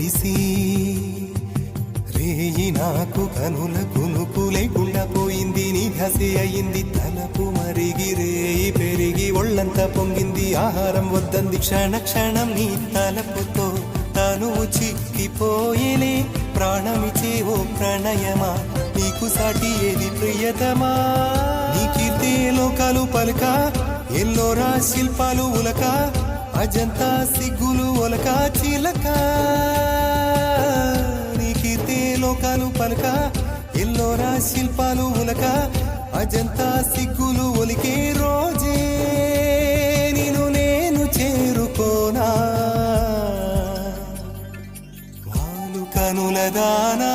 తడిసి రేయి నాకు కనుల కునుకు లేకుండా పోయింది నిఘసి అయింది తలపు మరిగి రేయి పెరిగి ఒళ్ళంత పొంగింది ఆహారం వద్దంది క్షణ క్షణం నీ తలపుతో తను చిక్కిపోయేలే ప్రాణమిచే ఓ ప్రణయమా? నీకు సాటి ఏది ప్రియతమా? నీ కీర్తి లోకాలు పలుక? ఎల్లోరా శిల్పాలు ఉలక? అజంతా సిగ్గులు ఒలక? చిలకా? లోకాలు పలుక ఎల్లోరా శిల్పాలు ఉలక అజంతా సిగ్గులు ఒలికే రోజే నేను నేను చేరుకోనా. వాలు కనుల దానా